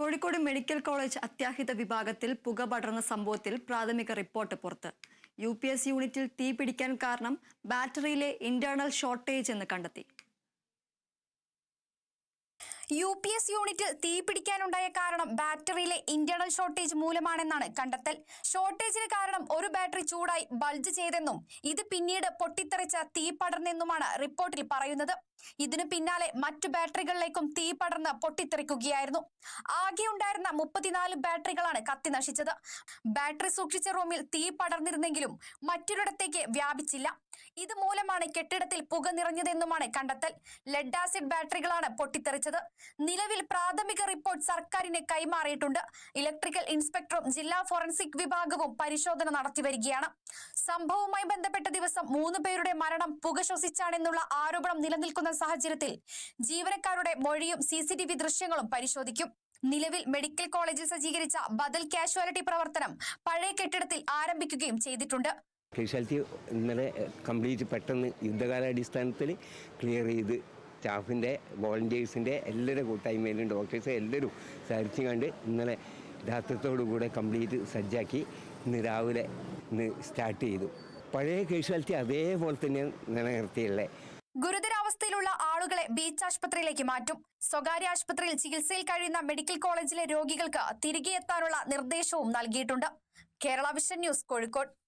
Kozhikode medical college അത്യാഹിത വിഭാഗത്തിൽ പുക പടർന്ന സംഭവത്തിൽ പ്രാഥമിക റിപ്പോർട്ട് പുറത്ത്. യു പി എസ് യൂണിറ്റിൽ തീ പിടിക്കാൻ കാരണം ബാറ്ററിയിലെ ഇന്റേണൽ ഷോർട്ടേജ് എന്ന് കണ്ടെത്തി. യു പി എസ് യൂണിറ്റിൽ തീ പിടിക്കാനുണ്ടായ കാരണം ബാറ്ററിയിലെ ഇന്റേണൽ ഷോർട്ടേജ് മൂലമാണെന്നാണ് കണ്ടെത്തൽ. ഷോർട്ടേജിന് കാരണം ഒരു ബാറ്ററി ചൂടായി ബൾജ് ചെയ്തെന്നും ഇത് പിന്നീട് പൊട്ടിത്തെറിച്ച തീ പടർന്നെന്നുമാണ് റിപ്പോർട്ടിൽ പറയുന്നത്. ഇതിനു പിന്നാലെ മറ്റു ബാറ്ററികളിലേക്കും തീ പടർന്ന് പൊട്ടിത്തെറിക്കുകയായിരുന്നു. ആകെ ഉണ്ടായിരുന്ന മുപ്പത്തിനാല് ബാറ്ററികളാണ് കത്തി നശിച്ചത്. ബാറ്ററി സൂക്ഷിച്ച റൂമിൽ തീ പടർന്നിരുന്നെങ്കിലും മറ്റൊരിടത്തേക്ക് വ്യാപിച്ചില്ല. ഇത് മൂലമാണ് കെട്ടിടത്തിൽ പുക നിറഞ്ഞതെന്നുമാണ് കണ്ടെത്തൽ. ലെഡ് ആസിഡ് ബാറ്ററികളാണ് പൊട്ടിത്തെറിച്ചത്. നിലവിൽ പ്രാഥമിക റിപ്പോർട്ട് സർക്കാരിന് കൈമാറിയിട്ടുണ്ട്. ഇലക്ട്രിക്കൽ ഇൻസ്പെക്ടറും ജില്ലാ ഫോറൻസിക് വിഭാഗവും പരിശോധന നടത്തി വരികയാണ്. സംഭവവുമായി ബന്ധപ്പെട്ട ദിവസം മൂന്ന് പേരുടെ മരണം പുക ശ്വസിച്ചാണെന്നുള്ള ആരോപണം നിലനിൽക്കുന്ന സാഹചര്യത്തിൽ ജീവനക്കാരുടെ മൊഴിയും സി സി ടി വി ദൃശ്യങ്ങളും പരിശോധിക്കും. നിലവിൽ മെഡിക്കൽ കോളേജിൽ സജ്ജീകരിച്ച ബദൽ കാഷ്വാലിറ്റി പ്രവർത്തനം പഴയ കെട്ടിടത്തിൽ ആരംഭിക്കുകയും ചെയ്തിട്ടുണ്ട്. കാഷ്വാലിറ്റി ഇന്നലെ കംപ്ലീറ്റ് പെട്ടെന്ന് യുദ്ധകാലാടിസ്ഥാനത്തിൽ ക്ലിയർ ചെയ്ത് സ്റ്റാഫിന്റെ വോളണ്ടിയേഴ്സിന്റെ എല്ലാവരുടെ കൂട്ടായ്മയിലും ഡോക്ടേഴ്സ് എല്ലാവരും സഹരിച്ചു കണ്ട് ഇന്നലെ രാത്രിത്തോടു കൂടെ കംപ്ലീറ്റ് സജ്ജാക്കി ഇന്ന് രാവിലെ ഇന്ന് സ്റ്റാർട്ട് ചെയ്തു. പഴയ കാഷ്വാലിറ്റി അതേപോലെ തന്നെ നിലനിർത്തിയുള്ളത് ഗുരുതരാവസ്ഥയിലുള്ള ആളുകളെ ബീച്ച് ആശുപത്രിയിലേക്ക് മാറ്റും. സ്വകാര്യ ആശുപത്രിയിൽ ചികിത്സയിൽ കഴിയുന്ന മെഡിക്കൽ കോളേജിലെ രോഗികൾക്ക് തിരികെ എത്താനുള്ള നിർദ്ദേശവും നൽകിയിട്ടുണ്ട്. Kerala vision news Kozhikode.